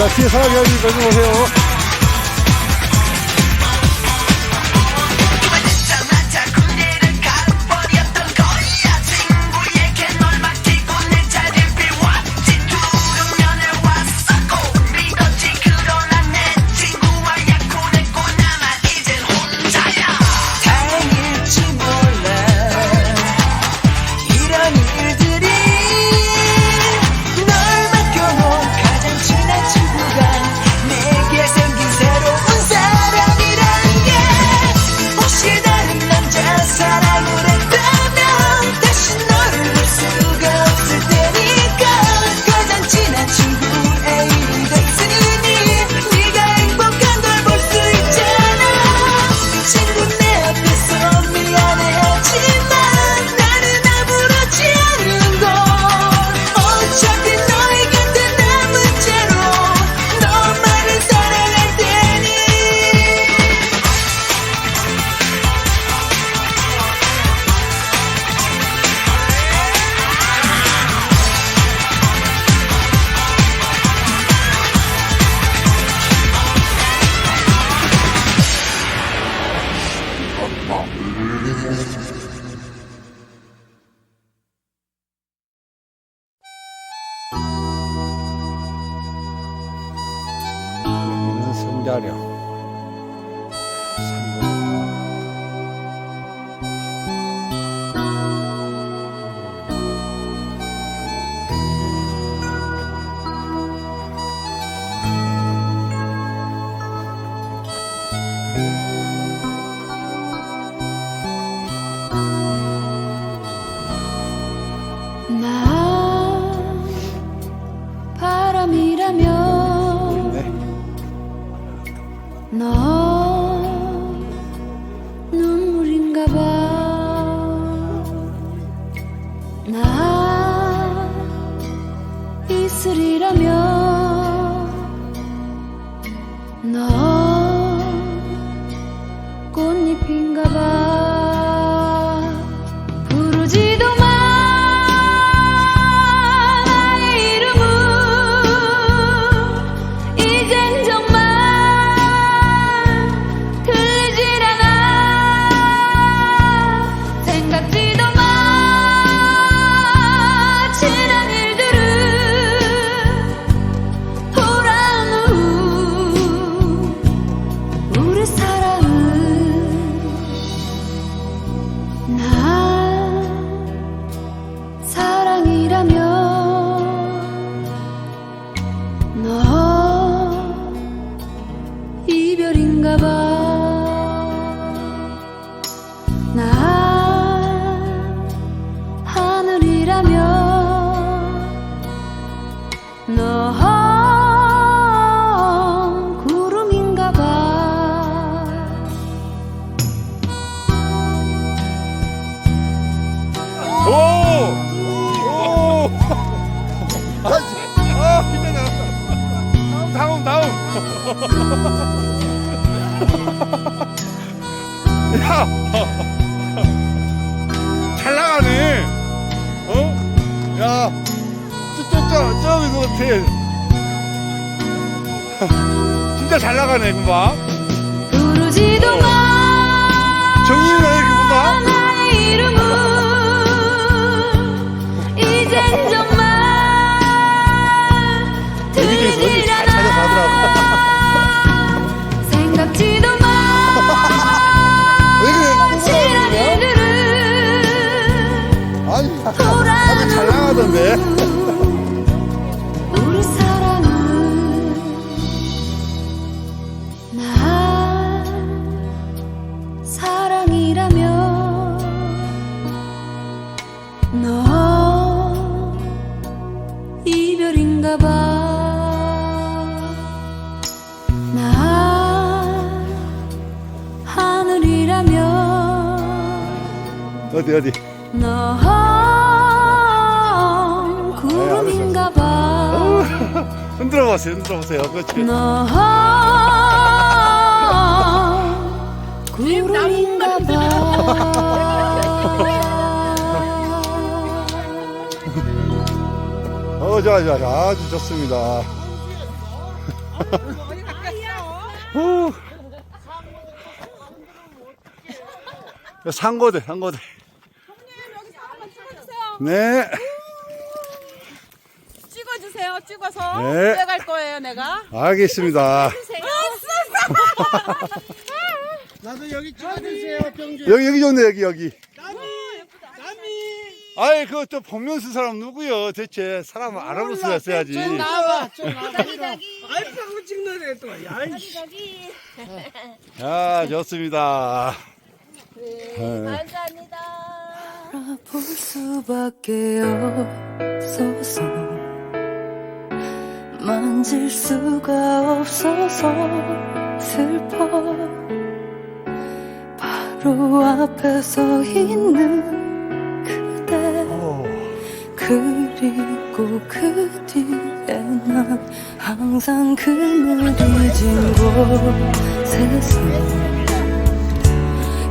자, 뒤에 사람이 아니니까 좀 오세요. 진짜 잘 나가네 금방 부르지도 마. 정인이 나 금방 나의 이름을 이젠 정말 들리지 않아. 생각지도 마왜 그래? 아니 아, 아, 아, 잘 나가던데. 집인가 봐나 하늘이라면 어디 어디? 너 네, 구름인가 봐. 어, 흔들어 보세요 흔들어 보세요. 그렇지 너 구름인가 봐. 어 좋아 좋아 좋아. 아주 좋습니다 후. 상고대 상고대 네 찍어주세요. 찍어서 네. 빼갈 거예요, 내가. 알겠습니다 나도 여기 찍어주세요, 병주. 여기 여기 좋네 여기 여기. 아이 그거 또 복면 쓴 사람 누구요 대체 사람 알아보서 써야지 좀 나와, 좀 나와. 아이파고 찍는 애 또. 야, 이씨. 자 좋습니다 볼 수밖에 없어서 만질 수가 없어서 슬퍼 바로 앞에 서 있는. 그리고 그 뒤에 난 항상 그늘이 진 곳에서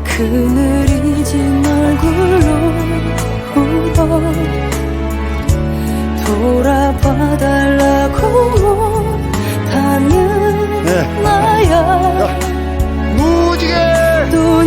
그늘이 진 얼굴로 울어 돌아봐 달라고 못하는 네. 나야 무지개 또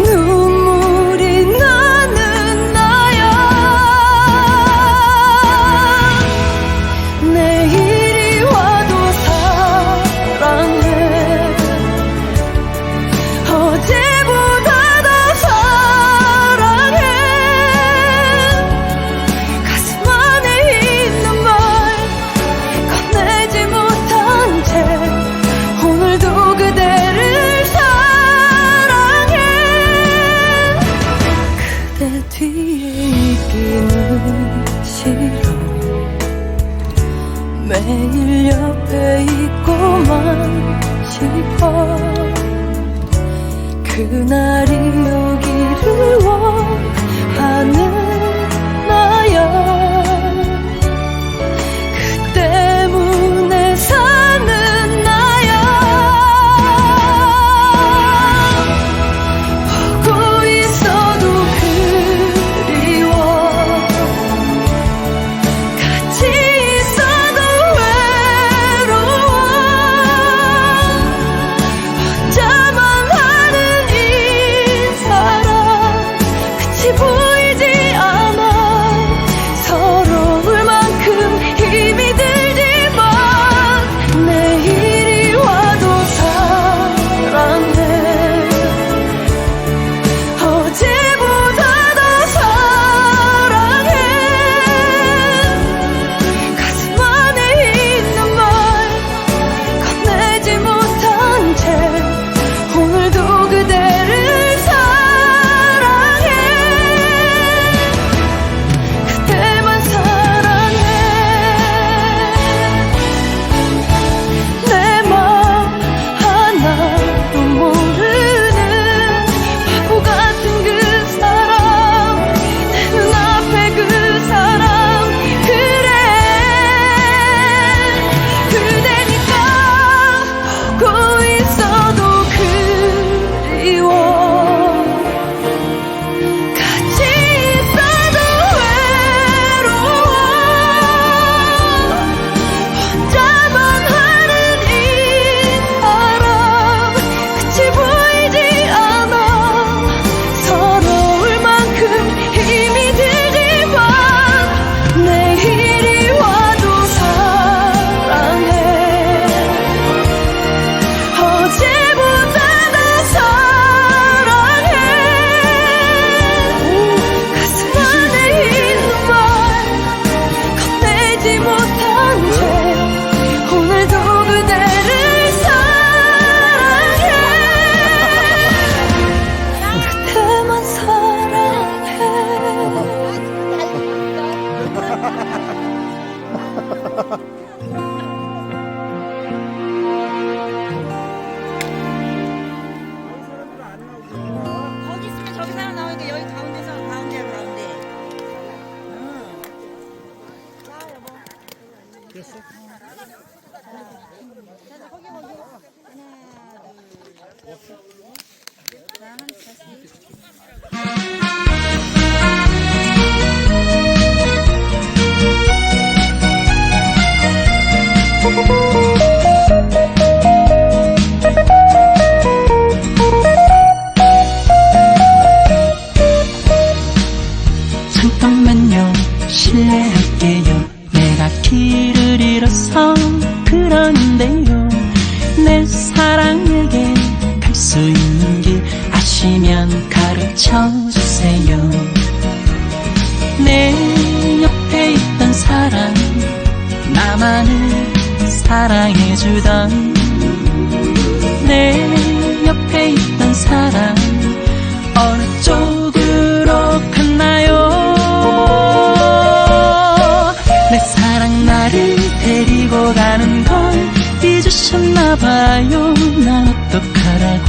가는 걸 잊으셨나 봐요. 난 어떡하라고.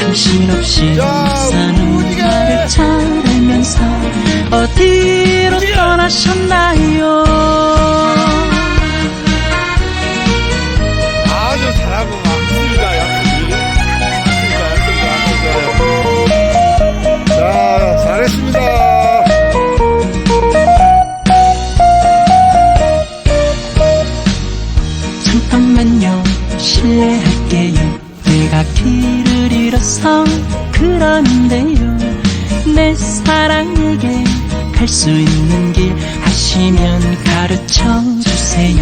당신 없이 자, 사는! 나를 잘 알면서 어디로 떠나셨나요 길을 잃어서 그러는데요. 내 사랑에게 갈 수 있는 길 아시면 가르쳐 주세요.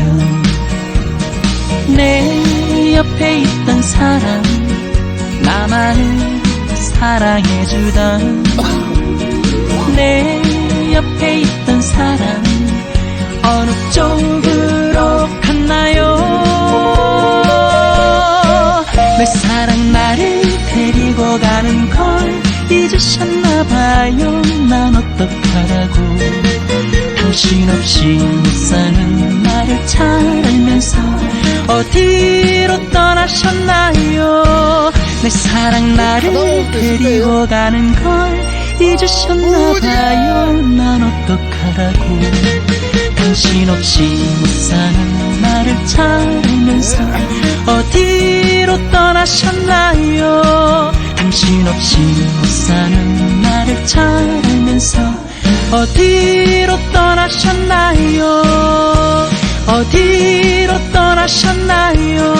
내 옆에 있던 사람 나만을 사랑해 주던. 내 옆에 있던 사람 어느 쪽으로 갔나요? 내 사랑 나를 데리고 가는 걸 잊으셨나 봐요. 난 어떡하라고. 당신 없이 못 사는 나를 잘 알면서 어디로 떠나셨나요? 내 사랑 나를 데리고 가는 걸 잊으셨나 봐요. 난 어떡하라고 당신 없이 못 사는 나를 잘 알면서 어디로 떠나셨나요? 당신 없이 못 사는 나를 잘 알면서 어디로 떠나셨나요? 어디로 떠나셨나요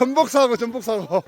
전복 사고, 전복 사고.